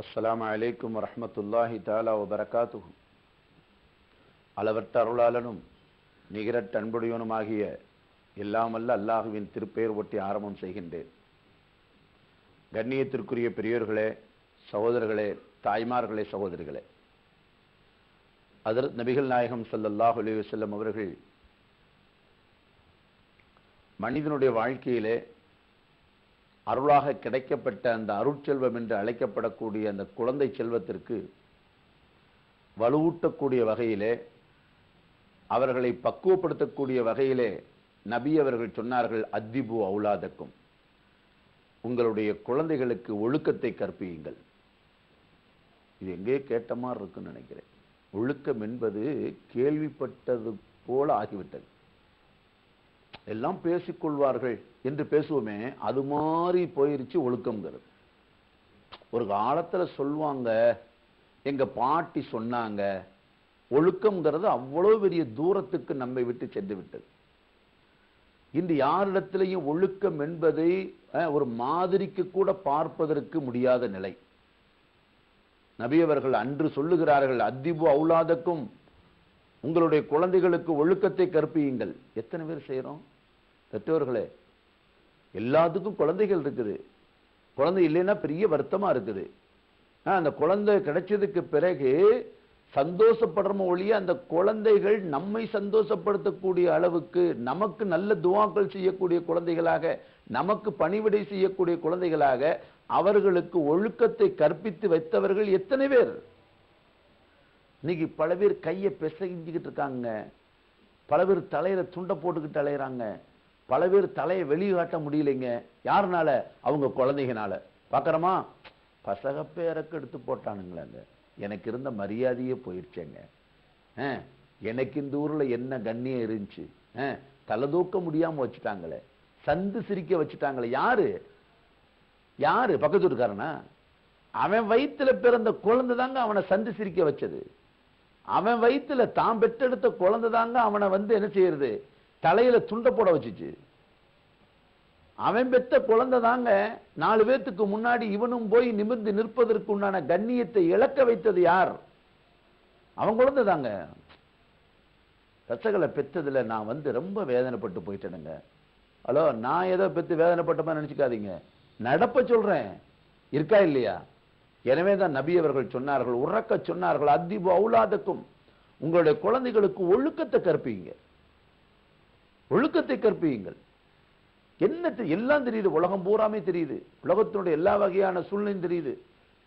அஸ்லாம் அலைக்கும் வரமத்துல்லாஹி தாலா வபரகாத்துகும் அளவற்ற அருளாளனும் நிகரட்ட எல்லாமல்ல அல்லாஹுவின் திருப்பெயர் ஒட்டி ஆரம்பம் செய்கின்றேன். கண்ணியத்திற்குரிய பெரியோர்களே சகோதரர்களே தாய்மார்களே சகோதரிகளே. அதர் நபிகள் நாயகம் சல்லல்லாஹ் அலி வல்லம் அவர்கள் மனிதனுடைய வாழ்க்கையிலே அருளாக கிடைக்கப்பட்ட அந்த அருட்செல்வம் என்று அழைக்கப்படக்கூடிய அந்த குழந்தை செல்வத்திற்கு வலுவூட்டக்கூடிய வகையிலே அவர்களை பக்குவப்படுத்தக்கூடிய வகையிலே நபி அவர்கள் சொன்னார்கள் அத்திபு அவுலாதக்கும். உங்களுடைய குழந்தைகளுக்கு ஒழுக்கத்தை கற்பியுங்கள். இது எங்கே கேட்ட மாதிரி இருக்குன்னு நினைக்கிறேன். ஒழுக்கம் என்பது கேள்விப்பட்டது போல ஆகிவிட்டது. எல்லாம் பேசிக்கொள்வார்கள் என்று பேசுவோமே அது மாதிரி போயிருச்சு ஒழுக்கம்ங்கிறது. ஒரு காலத்துல சொல்லுவாங்க எங்க பாட்டி சொன்னாங்க ஒழுக்கம்ங்கிறது அவ்வளவு பெரிய தூரத்துக்கு நம்மை விட்டு சென்று விட்டது. இன்று யாரிடத்திலையும் ஒழுக்கம் என்பதை அஹ், ஒரு மாதிரிக்கு கூட பார்ப்பதற்கு முடியாத நிலை. நபியவர்கள் அன்று சொல்லுகிறார்கள் அத்திபு அவுலாதக்கும் உங்களுடைய குழந்தைகளுக்கு ஒழுக்கத்தை கற்பியுங்கள். எத்தனை பேர் செய்கிறோம் பெற்றோர்களே எல்லாத்துக்கும் குழந்தைகள் இருக்குது. குழந்தை இல்லைன்னா பெரிய வருத்தமாக இருக்குது. ஆ, அந்த குழந்தை கிடைச்சதுக்கு பிறகு சந்தோஷப்படுறோமோ ஒழிய அந்த குழந்தைகள் நம்மை சந்தோஷப்படுத்தக்கூடிய அளவுக்கு நமக்கு நல்ல துவாக்கள் செய்யக்கூடிய குழந்தைகளாக நமக்கு பணிவிடை செய்யக்கூடிய குழந்தைகளாக அவர்களுக்கு ஒழுக்கத்தை கற்பித்து வைத்தவர்கள் எத்தனை பேர்? இன்னைக்கு பல பேர் கையை பிசைஞ்சுக்கிட்டு இருக்காங்க. பல பேர் தலையில துண்டை போட்டுக்கிட்டு அலையிறாங்க. பல பேர் தலையை வெளியே காட்ட முடியலைங்க. யாருனால? அவங்க குழந்தைங்கனால பார்க்குறோமா? பசக பேரக்கு எடுத்து போட்டானுங்களாங்க எனக்கு இருந்த மரியாதையே போயிடுச்சேங்க. ஆ, எனக்கு இந்த ஊர்ல என்ன கண்ணியம் இருந்துச்சு? ஆ, தலை தூக்க முடியாம வச்சுட்டாங்களே. சந்து சிரிக்க வச்சுட்டாங்களே. யாரு? யாரு? பக்கத்து இருக்காரனா அவன் வயித்துல பிறந்த குழந்தை தாங்க அவனை சந்து சிரிக்க வச்சது. அவன் வயித்துல தான் பெற்றெடுத்த குழந்தை தாங்க அவனை வந்து என்ன செய்யறது? தலையில துண்டை போட வச்சுச்சு. அவன் பெத்த குழந்தை தாங்க நாலு பேர்த்துக்கு முன்னாடி இவனும் போய் நிமிர்ந்து நிற்பதற்கு உண்டான கண்ணியத்தை இழக்க வைத்தது யார்? அவன் குழந்தை தாங்க. தச்சகளை பெத்ததுல நான் வந்து ரொம்ப வேதனைப்பட்டு போயிட்டேனுங்க. ஹலோ நான் ஏதோ பெத்து வேதனைப்பட்டமா நினச்சிக்காதீங்க. நடப்ப சொல்றேன். இருக்கா இல்லையா? எனவே தான் நபி அவர்கள் சொன்னார்கள் உறக்க சொன்னார்கள் அத்திபு அவுலாதக்கும் உங்களுடைய குழந்தைகளுக்கு ஒழுக்கத்தை கற்பியுங்க ஒழுக்கத்தை கற்பியுங்கள். என்ன எல்லாம் தெரியுது. உலகம் பூராமே தெரியுது. உலகத்தினுடைய எல்லா வகையான சூழ்நிலையும் தெரியுது.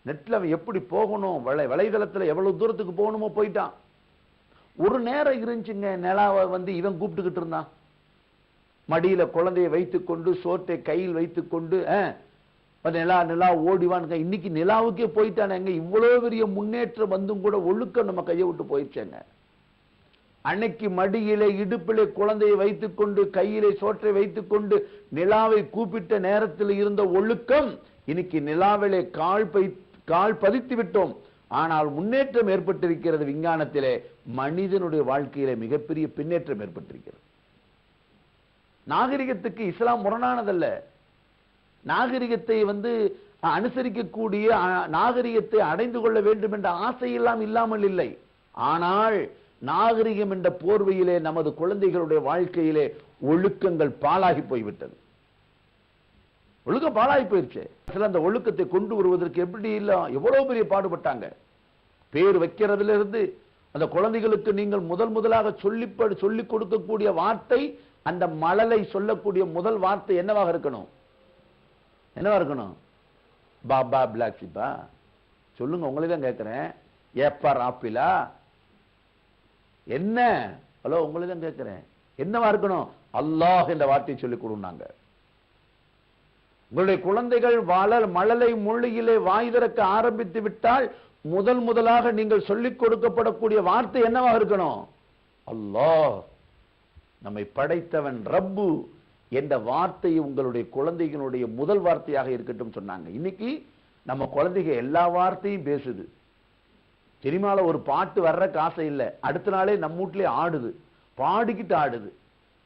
நெட்டில் அவன் எப்படி போகணும்? வலை வலைதளத்தில் எவ்வளோ தூரத்துக்கு போகணுமோ போயிட்டான். ஒரு நேரம் இருந்துச்சுங்க நிலாவை வந்து இவன் கூப்பிட்டுக்கிட்டு இருந்தான். மடியில் குழந்தையை வைத்துக்கொண்டு சோற்றை கையில் வைத்துக்கொண்டு அஹ், நிலா நிலா ஓடிவானுங்க. இன்னைக்கு நிலாவுக்கே போயிட்டானேங்க. இவ்வளோ பெரிய முன்னேற்றம் வந்தும் கூட ஒழுக்கம் நம்ம கையை விட்டு போயிடுச்சேங்க. அன்னைக்கு மடியிலே இடுப்பிலே குழந்தையை வைத்துக்கொண்டு கையிலே சோற்றை வைத்துக்கொண்டு நிலாவை கூப்பிட்ட நேரத்தில் இருந்த ஒழுக்கம் இன்னைக்கு நிலாவிலே கால் பை கால் பதித்து விட்டோம். ஆனால் முன்னேற்றம் ஏற்பட்டிருக்கிறது விஞ்ஞானத்திலே மனிதனுடைய வாழ்க்கையிலே மிகப்பெரிய பின்னேற்றம் ஏற்பட்டிருக்கிறது. நாகரிகத்துக்கு இஸ்லாம் முரணானதல்ல. நாகரிகத்தை வந்து அனுசரிக்கக்கூடிய நாகரிகத்தை அடைந்து கொள்ள வேண்டும் என்ற ஆசையெல்லாம் இல்லாமல் இல்லை. ஆனால் நாகரிகம் என்ற போர்வையிலே நமது குழந்தைகளுடைய வாழ்க்கையிலே ஒழுக்கங்கள் பாழாகி போய்விட்டது. ஒழுக்கம் பாழாகி போயிருச்சு. சில அந்த ஒழுக்கத்தை கொண்டு வருவதற்கு எப்படி இல்லை எவ்வளவு பெரிய பாடுபட்டாங்க. பேர் வைக்கிறதுல இருந்து அந்த குழந்தைகளுக்கு நீங்கள் முதல் முதலாக சொல்லி சொல்லிக் கொடுக்கக்கூடிய வார்த்தை அந்த மழலை சொல்லக்கூடிய முதல் வார்த்தை என்னவாக இருக்கணும்? என்னவா இருக்கணும்? பாபா பிளாக் ஷிப்பா சொல்லுங்க உங்களை தான் கேட்குறேன் ஏப்பர் ஆப்பிளா என்ன? ஹலோ உங்களை தான் கேட்கிறேன். என்னவா இருக்கணும்? அல்லாஹ் என்ற வார்த்தையை சொல்லிக் கொடுனாங்க உங்களுடைய குழந்தைகள் வளர் மழலை மொழியிலே வாய் திறக்க ஆரம்பித்து விட்டால் முதல் முதலாக நீங்கள் சொல்லிக் கொடுக்கப்படக்கூடிய வார்த்தை என்னவா இருக்கணும்? அல்லாஹ் நம்மை படைத்தவன் ரப்பு என்ற வார்த்தை உங்களுடைய குழந்தைகளுடைய முதல் வார்த்தையாக இருக்கட்டும் சொன்னாங்க. இன்னைக்கு நம்ம குழந்தைங்க எல்லா வார்த்தையும் பேசுது. சினிமாவில் ஒரு பாட்டு வர்ற காசை இல்லை. அடுத்த நாளே நம்ம வீட்லயே ஆடுது. பாடிக்கிட்டு ஆடுது.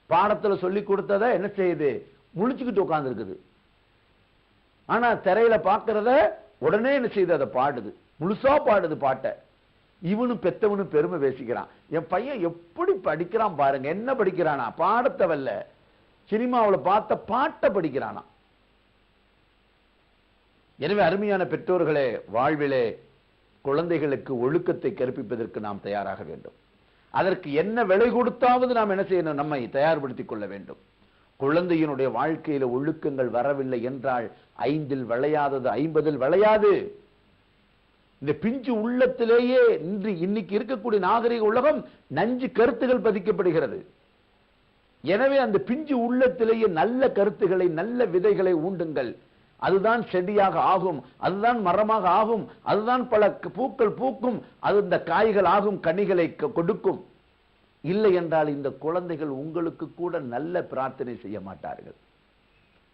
பாடத்துல சொல்லி கொடுத்ததை என்ன செய்யுது? முழிச்சுக்கிட்டு உட்கார்ந்துருக்குது. ஆனா திரையில பார்க்குறத உடனே என்ன செய்து அதை பாடுது. முழுசா பாடுது பாட்டை. இவனும் பெத்தவனும் பெருமை பேசிக்கிறான். என் பையன் எப்படி படிக்கிறான் பாருங்க. என்ன படிக்கிறானா? பாடத்தை வல்ல. சினிமாவுல பார்த்த பாட்டை படிக்கிறானா. எனவே அருமையான பெற்றோர்களே வாழ்விலே குழந்தைகளுக்கு ஒழுக்கத்தை கற்பிப்பதற்கு நாம் தயாராக வேண்டும். அதற்கு என்ன விலை கொடுத்தாவது நாம் என்ன செய்யணும்? நம்மை தயார்படுத்திக் கொள்ள வேண்டும். குழந்தையினுடைய வாழ்க்கையில ஒழுக்கங்கள் வரவில்லை என்றால் ஐந்தில் விளையாதது ஐம்பதில் விளையாது. இந்த பிஞ்சு உள்ளத்திலேயே இன்று இன்னைக்கு இருக்கக்கூடிய நாகரிக உலகம் நஞ்சு கருத்துகள் பதிக்கப்படுகிறது. எனவே அந்த பிஞ்சு உள்ளத்திலேயே நல்ல கருத்துக்களை நல்ல விதைகளை ஊண்டுங்கள். அதுதான் செடியாக ஆகும் அதுதான் மரமாக ஆகும் அதுதான் பல பூக்கள் பூக்கும் அது இந்த காய்கள் ஆகும் கனிகளை கொடுக்கும். இல்லை என்றால் இந்த குழந்தைகள் உங்களுக்கு கூட நல்ல பிரார்த்தனை செய்ய மாட்டார்கள்.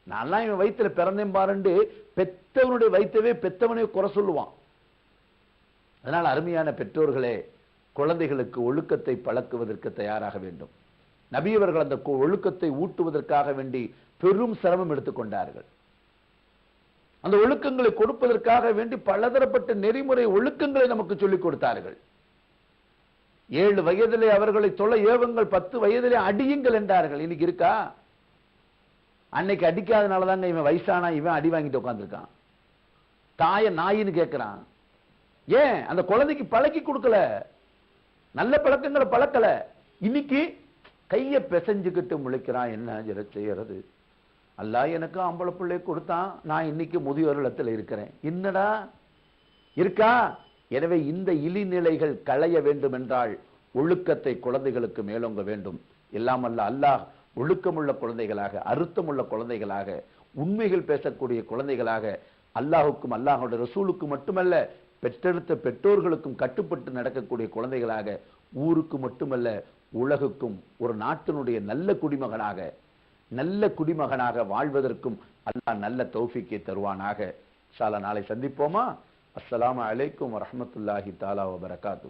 நான்லாம் இவன் வயித்துல பிறந்தேன் பாருண்டு பெத்தவனுடைய வயிற்றவே பெத்தவனே குறை சொல்லுவான். அதனால் அருமையான பெற்றோர்களே குழந்தைகளுக்கு ஒழுக்கத்தை பழக்குவதற்கு தயாராக வேண்டும். நபியவர்கள் அந்த ஒழுக்கத்தை ஊட்டுவதற்காக வேண்டி பெரும் சிரமம் எடுத்துக்கொண்டார்கள். அந்த ஒழுக்கங்களை கொடுப்பதற்காக வேண்டி பலதரப்பட்ட நெறிமுறை ஒழுக்கங்களை நமக்கு சொல்லிக் கொடுத்தார்கள். ஏழு வயதிலே அவர்களை தொலை ஏவுங்கள் பத்து வயதிலே அடியுங்கள் என்றார்கள். இன்னைக்கு இருக்கா? அன்னைக்கு அடிக்காதனால தாங்க இவன் வயசானா இவன் அடி வாங்கிட்டு உட்காந்துருக்கான் தாய நாயின்னு கேட்கிறான் ஏன்? அந்த குழந்தைக்கு பழக்கி கொடுக்கல. நல்ல பழக்கங்களை பழக்கல. இன்னைக்கு கைய பிசைஞ்சுக்கிட்டு முழிக்கிறான் என்ன இதை செய்யறது? அல்லாஹ் எனக்கும் ஆம்பளை பிள்ளை கொடுத்தான். நான் இன்னைக்கு முதியோர் இடத்துல இருக்கிறேன். என்னடா? இருக்கா? எனவே இந்த இழிநிலைகள் களைய வேண்டும் என்றால் ஒழுக்கத்தை குழந்தைகளுக்கு மேலோங்க வேண்டும். இல்லாமல்ல அல்லாஹ் ஒழுக்கமுள்ள குழந்தைகளாக அறுத்தமுள்ள குழந்தைகளாக உண்மைகள் பேசக்கூடிய குழந்தைகளாக அல்லாஹுக்கும் அல்லாஹோட ரசூலுக்கும் மட்டுமல்ல பெற்றெடுத்த பெற்றோர்களுக்கும் கட்டுப்பட்டு நடக்கக்கூடிய குழந்தைகளாக ஊருக்கு மட்டுமல்ல உலகுக்கும் ஒரு நாட்டினுடைய நல்ல குடிமகனாக நல்ல குடிமகனாக வாழ்வதற்கும் அல்லாஹ் நல்ல தௌஃபிக்கை தருவானாக. சாலா நாளை சந்திப்போமா? அஸ்லாம் அலைக்கும் வரமத்துல்லாஹி தாலா வபரகாத்து